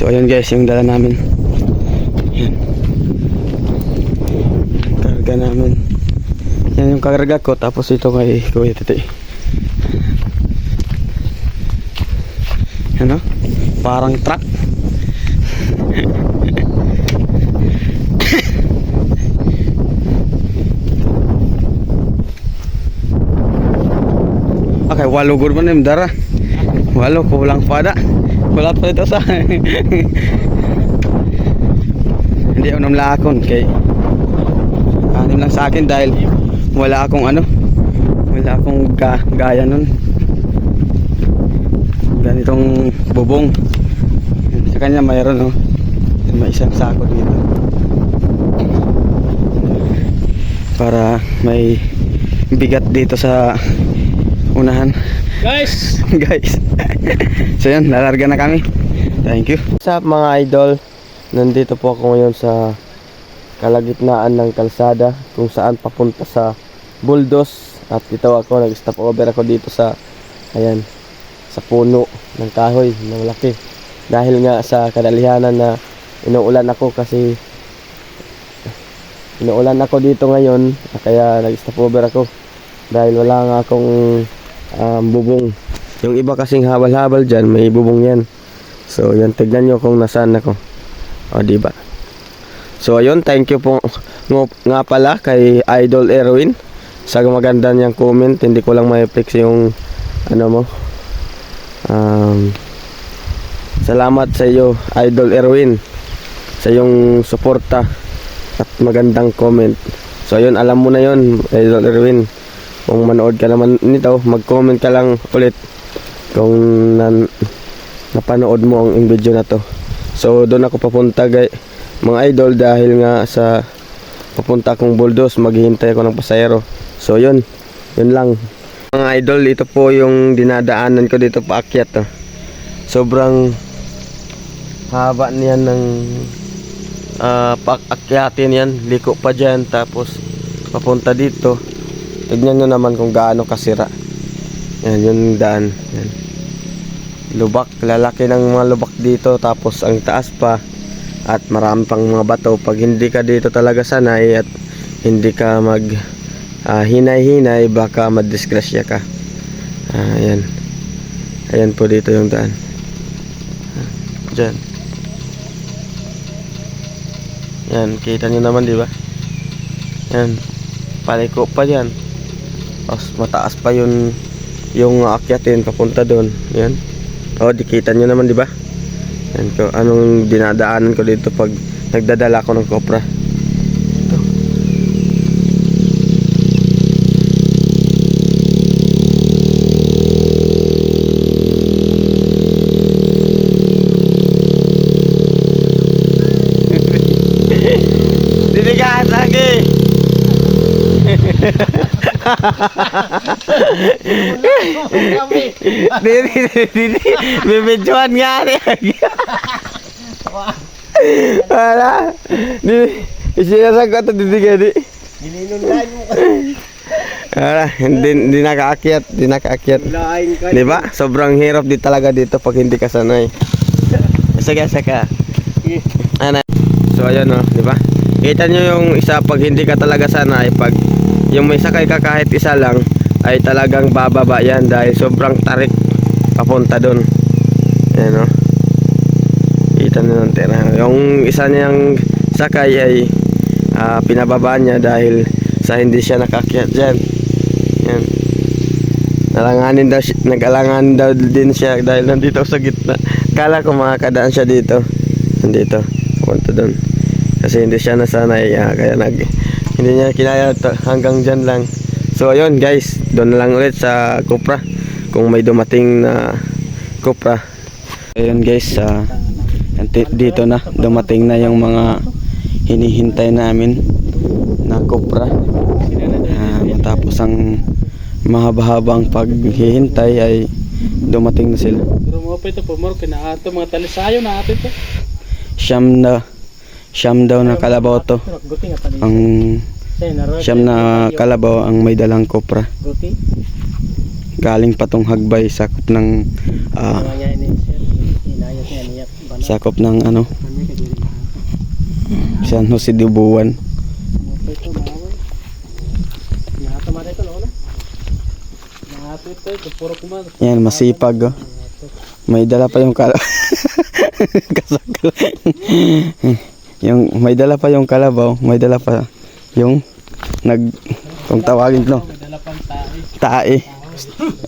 So ayun guys, yung dala namin. Yan. Karga namin. Yan yung karga ko tapos ito kay Kuya Titi. Ano? Parang truck. Okay, walo gud man yung dara. Walo, kulang pa da. Wala pa ito sa Hindi ako namlakon kay ano lang sa akin dahil wala akong ano wala akong ga gaya nun. Ganitong bubong. Sa kanya mayroon no? May isang sako dito. Para may bigat dito sa unahan. Guys! guys. So yun lalarga na kami. Thank you. What's up mga idol? Nandito po ako ngayon sa kalagitnaan ng kalsada kung saan papunta sa Buldos. At dito ako nag stop over ako dito sa ayan sa puno ng kahoy ng laki dahil nga sa kadalihanan na inuulan ako kasi inuulan ako dito ngayon kaya nag stop over ako. Dahil wala nga akong um, bubong. Yung iba kasing habal-habal dyan may bubong yan. So yan tignan nyo kung nasaan ako. O diba? So ayun thank you po nga pala kay Idol Erwin sa maganda niyang comment. Hindi ko lang ma-flex yung ano mo. Um, salamat sa iyo Idol Erwin sa yung suporta at magandang comment. So ayun alam mo na yon Idol Erwin kung manood ka naman nito mag-comment ka lang ulit kung nan, napanood mo ang video na to. So doon ako papunta gay mga idol dahil nga sa papunta akong buldos maghihintay ako ng pasayero. So yun. Yun lang. Mga idol ito po yung dinadaanan ko dito paakyat oh. sobrang haba niyan ng uh, paakyatin yan liko pa dyan tapos papunta dito tignan nyo naman kung gaano kasira. Yan yung daan. Yan. Lubak. Lalaki ng mga lubak dito tapos ang taas pa. At marami pang mga bato. Pag hindi ka dito talaga sanay at hindi ka mag ah, hinay-hinay baka madisgrasya ka. Ah, ayan ayan po dito yung daan. Ah, dyan. Yan kita nyo naman di ba? Yan. Paliko pa yan tapos mataas pa yung yung aakyatin papunta doon yan oh dikita nyo naman di ba yan ko anong dinadaanan ko dito pag nagdadala ko ng kopra Ito. Dinigaan lagi. Dili, dili, dili. Bibidyoan nga rin. Wala. Dili. Isinasagot at hindi ka di. Gininundan mo Wala. Hindi, hindi nakaakyat. Hindi nakaakyat. Di ba? Sobrang hirap di talaga dito pag hindi ka sanay. Saka, saka. Ano? So, ayan o. Di ba? Kita nyo yung isa pag hindi ka talaga sanay. Pag yung may sakay ka kahit isa lang ay talagang bababa yan dahil sobrang tarik papunta doon. Ayan o. Kita nyo ng tira. Yung isa niyang sakay ay ah, pinababa niya dahil sa hindi siya nakakyat dyan. Yan. Nalanganin daw siya, nag-alangan daw din siya dahil nandito sa gitna. Kala ko makakadaan siya dito. Nandito. Punta doon. Kasi hindi siya nasanay. ah, kaya nag, hindi niya kinaya hanggang dyan lang. So ayun guys. Doon na lang ulit sa Cupra. Kung may dumating na Cupra. Ayun guys. anti- dito na. Dumating na yung mga hinihintay namin na Cupra. Ah, matapos ang mahaba-habang paghihintay ay dumating na sila. Pero mo pa ito po, Maro, kinaato mga talisayo na ato ito. Siyam na siyam daw na kalabaw to. Ang siyam na kalabaw ang may dalang kopra. Galing pa tong hagbay sakop ng. Bala. sakop ng ano. San Jose de Buwan. Yan, masipag. Oh. May dala pa yung kala... Kasakal. Yung may dala pa yung kalabaw, may dala pa yung nag kung tawagin no, tae.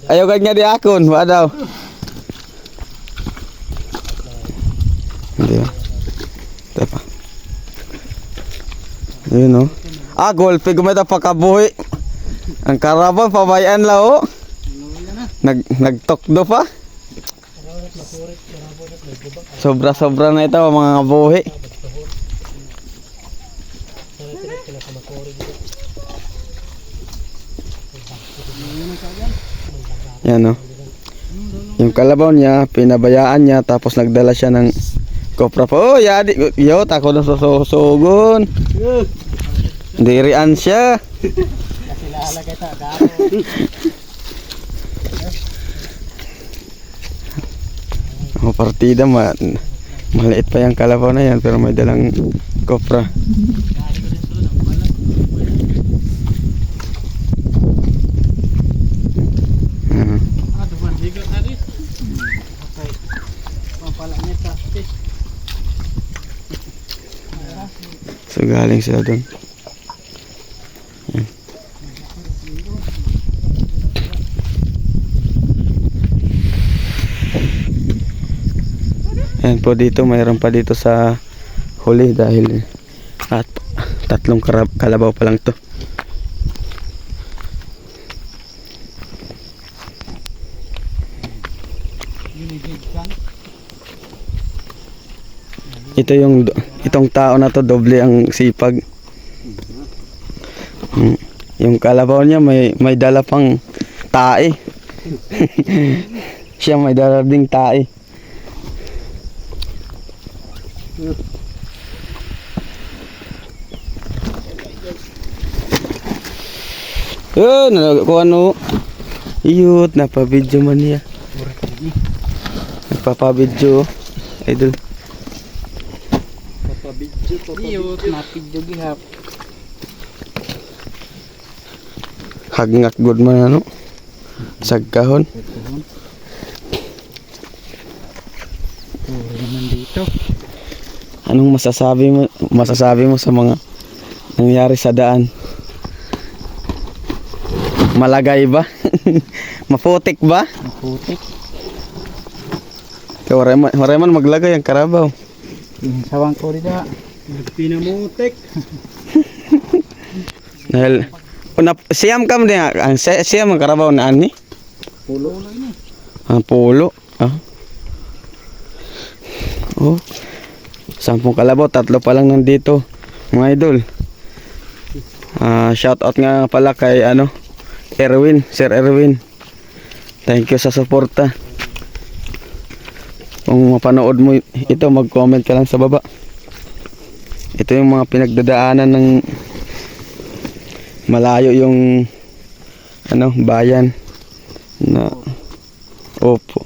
Ayaw kag nga di akon, wa daw. Hindi. Ito pa. Yun no. Ah, golpe gumita pa kabuhi. Ang karaban pabayan la oh. Nag nagtokdo pa. Sobra-sobra na ito mga buhi. Yan no. Yung kalabaw niya, pinabayaan niya tapos nagdala siya ng kopra pa. Oh, yadi, yo, tako na susugon. Dirian siya. O partida ma maliit pa yung kalabaw na yan pero may dalang kopra. Ah, Ah, duman higa tadi. Okay. Pampala niya ta. Okay. So galing sila doon. Yan. Yan po dito, mayroon pa dito sa huli dahil at tatlong kalabaw pa lang to. Ito yung itong tao na to doble ang sipag. Mm. Yung kalabaw niya may may dala pang tae. Siya may dala ding tae. Yun, kung ano. Iyot, napabidyo man niya. Nagpapabidyo. Idol. Napidyo gihap. Hagngak good man ano. Sagkahon. Puro naman dito. Anong masasabi mo masasabi mo sa mga nangyari sa daan? Malagay ba? Maputik ba? Maputik. Kaya Horeman, horeman maglagay ang karabaw. Sawang ko rin na. Pinamutik. Dahil una, siyam kam niya ang si- siyam ang karabaw na ani. Pulo lang ni. Ang pulo. Ah. Oh. Sampung kalabaw, tatlo pa lang nandito. Mga idol. Ah, shout out nga pala kay ano, Erwin, Sir Erwin. Thank you sa suporta. Kung mapanood mo ito, mag-comment ka lang sa baba. Ito yung mga pinagdadaanan ng malayo yung ano, bayan na Opo.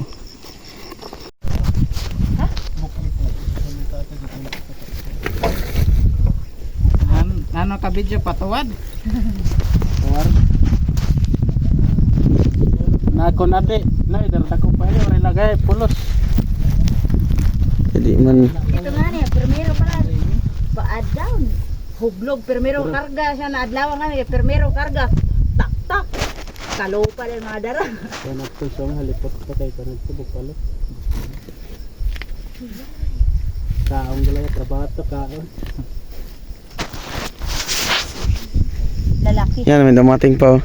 An ano ka video patuwad? Tuwar. Na kon ate, na idar dako pa lagay pulos. Jadi man Ito nga paad down. Hublog, primero karga siya na adlaw nga primero karga. Tak tak. Kalupa lang mga dara. Kaya mga halipot pa kay kanad tubog palo. Kaong gala trabaho to kaon. Lalaki. yan may dumating pa. oh.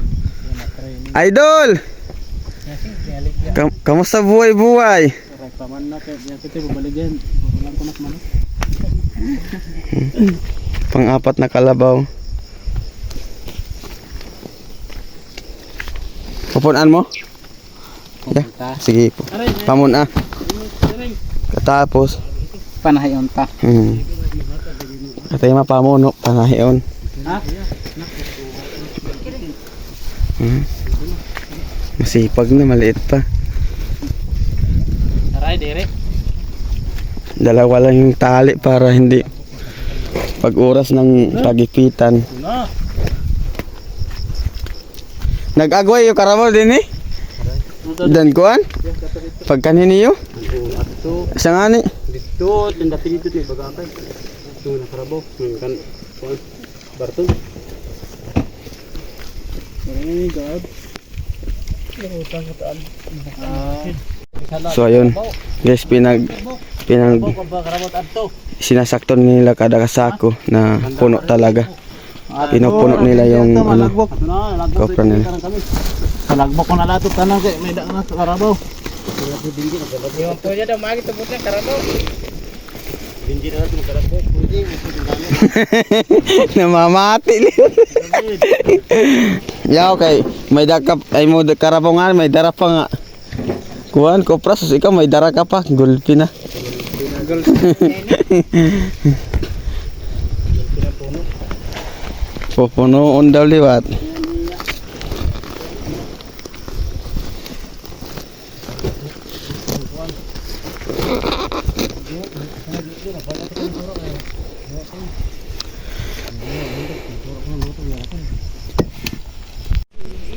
Na. Idol! Kam- kamusta buhay-buhay? Aray paman na kay yan kita babaligyan. Puro lang kunak man. Pang-apat na kalabaw. Pupunan mo? Yeah. Sige po. Pamon ah. Katapos. Panahayon ta. Hmm. Katay mapamuno. Panahiyon. Ha? Hmm. Masipag na, maliit pa. Aray dire. Dalawa lang yung tali para hindi pag oras ng pagipitan. Na. Nag-agway yung karamo din eh. Dan kuan? Pag kaniniyo? Ato. Sa nga ni? Dito, tindapi dito ni bagakay. Ito na karabaw. Ng kan kuan. Barton. Oh God. Ah, So ayun. Guys, pinag pinag Karabaw ba karabot adto? sinasakto nila kada kasako na puno talaga. Pinupuno nila yung ano, Ato na, lagbok kopra nila. kami. Kalagbok ko na lato tanan kay may daan na sa karabaw. Yung po dyan daw, magi tubot na karabaw. Dinji na natin. Pwede, Namamati Ya okay, may dakap ay mo karabaw nga may dara pa nga. Kuan ko pras ikaw may dara ka pa, gulpi na. Pupunoon daw liwat.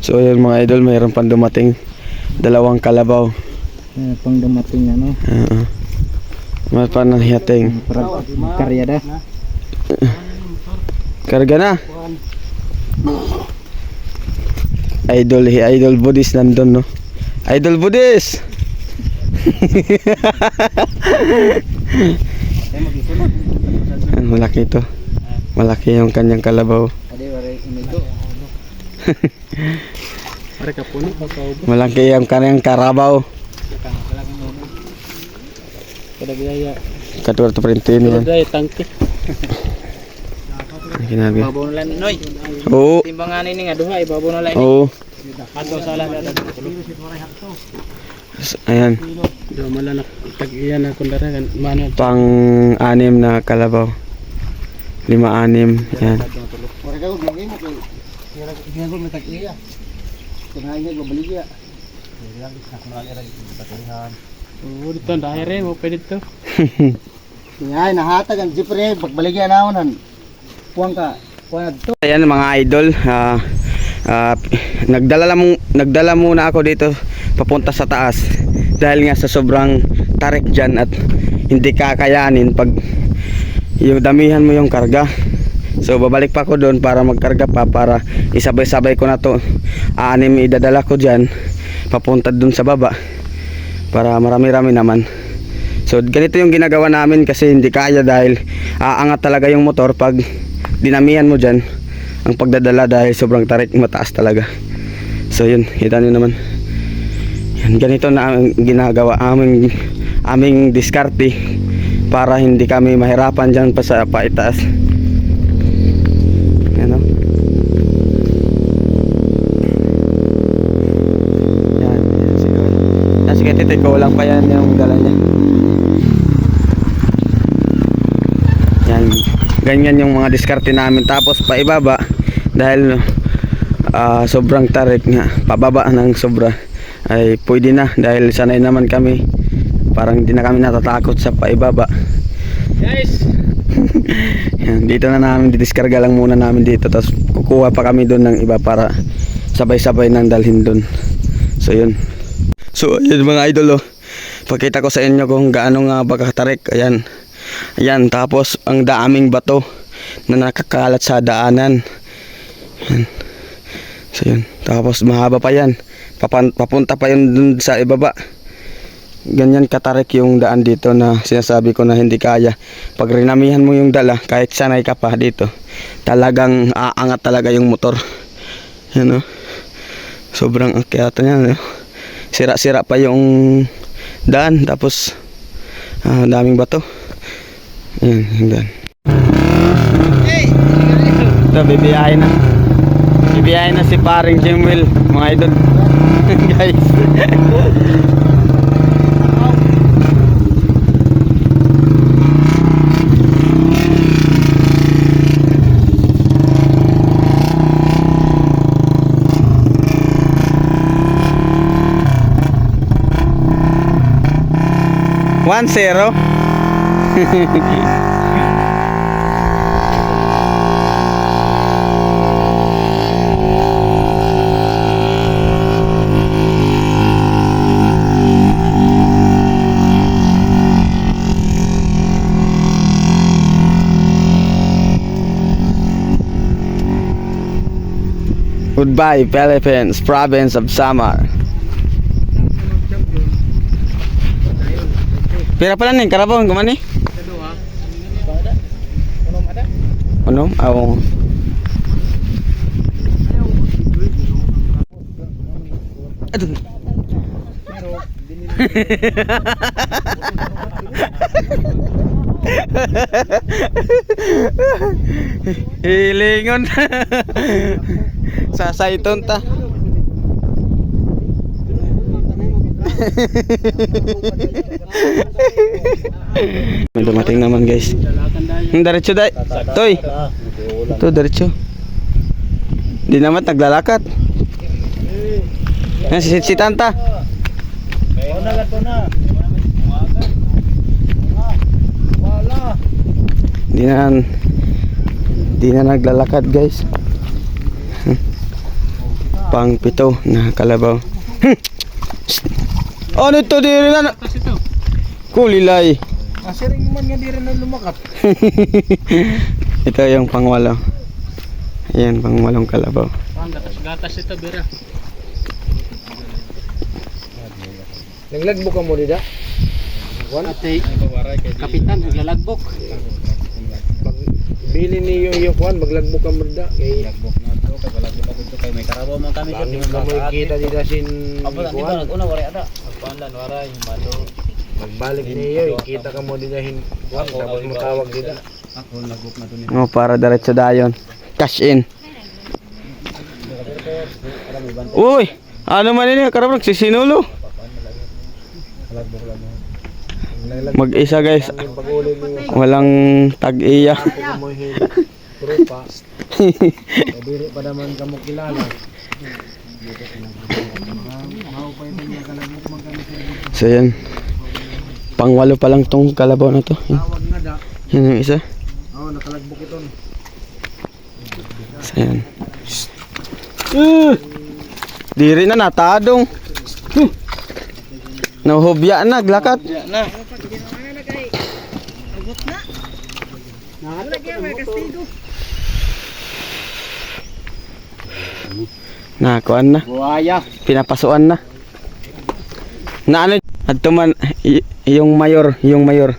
So yun mga idol, mayroon pang dumating dalawang kalabaw. Eh, pang dumating ano, Oo. Mas pa nang hiyating. para karyada. Karga na. Idol, hi idol Buddhist nandun, no? Idol Buddhist! Malaki ito. Malaki yung kanyang kalabaw. Malaki yung kanyang karabaw. Kada gaya. Katulad pa rin yan. Kada tangke. Ang Ginabi. Babaw na lang noy. Oo. Timbangan ini nga duha ibabaw na lang. Oo. Ato sala na lang. Ayan. Do malanak tag iyan na kundara kan mano. Pang anim na kalabaw. Lima anim. Yan. Ora ka gugay mo kay. Kira kira ko tag iya. Kunain niya babaligya. Oh, dito dahil rin, mo pwede dito. Ngay, nahatag ang jeep rin, pagbaligyan na ako Puwang ka, puwang to. Ayan mga idol, ah, ah, nagdala, lang, nagdala muna ako dito papunta sa taas dahil nga sa sobrang tarik dyan at hindi kakayanin pag yung damihan mo yung karga. So babalik pa ako doon para magkarga pa para isabay-sabay ko na to. Anim idadala ko dyan papunta doon sa baba para marami-rami naman. So ganito yung ginagawa namin kasi hindi kaya dahil aangat talaga yung motor pag dinamihan mo dyan ang pagdadala dahil sobrang tarik mataas talaga. So yun, kita nyo naman. Yan, ganito na ang ginagawa aming aming diskarte para hindi kami mahirapan dyan pa sa paitaas. Yan o. Yan, yan si Noel. Ah, sige, tito, ikaw lang pa yan yung dala niya. Yan, ganyan yung mga diskarte namin. Tapos paibaba, dahil ah, sobrang tarik nga, pababa ng sobra, ay pwede na dahil sanay naman kami. Parang hindi na kami natatakot sa paibaba. Guys! Yan, dito na namin didiskarga lang muna namin dito tapos kukuha pa kami doon ng iba para sabay-sabay nang dalhin doon. So yun. So ayun mga idol oh. Pakita ko sa inyo kung gaano nga ba katarik. Ayan. Ayan tapos ang daming bato na nakakalat sa daanan. Yan. So yun. Tapos mahaba pa yan. Papan- papunta pa yun dun sa ibaba ganyan katarik yung daan dito na sinasabi ko na hindi kaya. Pag rinamihan mo yung dala, kahit sanay ka pa dito, talagang aangat talaga yung motor. Yan o. Sobrang akyata niya. No? Sira-sira pa yung daan, tapos ah, daming bato. Yan, yung daan. Ito, bibiyahin na. Bibiyahin na si paring Jimwell, mga idol. Guys. One zero. Goodbye, Philippines, province of Samar. Pira pala nih, karabaw ang kumani? Ano? Aw. Aduh. Hilingon. Sasaiton ta. May dumating naman guys. Diretso day. Toy. Ito diretso. Di naman naglalakad. Yan si, si Tanta. Oo na gato na. Wala. Di na di na naglalakad guys. Pang pito na kalabaw. ano to di rin na? Kulilay. Asiring man nga di rin na lumakat. Ito yung pangwalo. Ayan, pangwalong kalabaw. gatas ito bira. Naglagbok ka mo dida? Wala. Ate, kapitan, naglalagbok. Pag bili ni yung yung kwan, maglagbok ka mo dida. Kay lagbok na to, kay lagbok na to kay may karabaw man kami sa tingin mo kita dida sin kwan. Una wala ada. Pandan waray malo. Magbalik niyo, kita ka mo dida hin kwan, tapos matawag dida. Ako nagbuok na to ni. Oh, para diretso dayon. Cash in. Uy! Ano man ini? Karap nagsisinulo. Mag-isa guys. Walang tag-iya. hin trupa. Biri pa naman ka mo kilala. So yan. Pangwalo pa lang tong kalabaw na to. Yan, yung isa. Oo, nakalagbok ito. So yan. Uh, diri na natadong. Huh. Nahuhubya na, glakat. Na. Nakuan na. Buhaya. Pinapasuan na. Na ano, adto man yung mayor, yung mayor.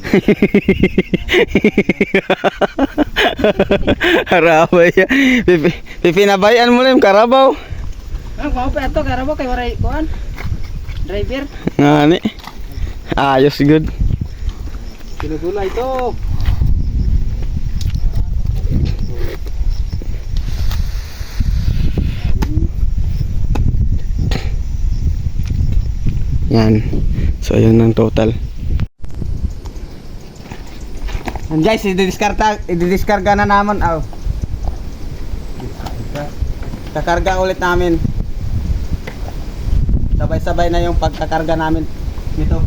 Harabay. Pipi, pipinabayan mo lang yung karabaw. Ang mau pa to karabo kay waray kuan. Driver. Ngani. Ayos good. Pinagula ito. Yan. So yun ang total. And guys, i-diskarga, i-diskarga na naman. Oh. Kakarga ulit namin. Sabay-sabay na yung pagkakarga namin nito.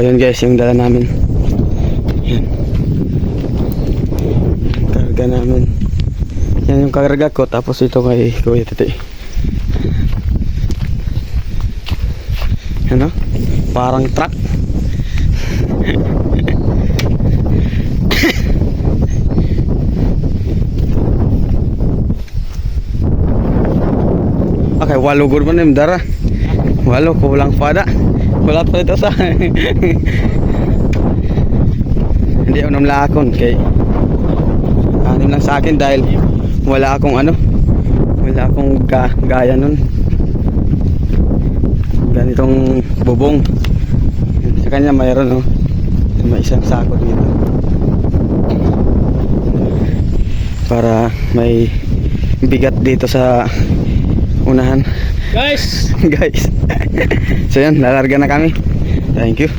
Ayun guys, yung dala namin. Yan. Karga namin. Yan yung karga ko tapos ito kay Kuya Titi. Ano? Parang truck. Okay, walo gud man yung dara. Walo, kulang pada. Wala pa ito sa Hindi ako namlakon kay ano lang sa akin dahil wala akong ano wala akong ga, gaya nun. Ganitong bubong. Sa kanya mayroon oh may isang sako dito. Para may bigat dito sa unahan Guys! guys. So yan lalarga na kami. Thank you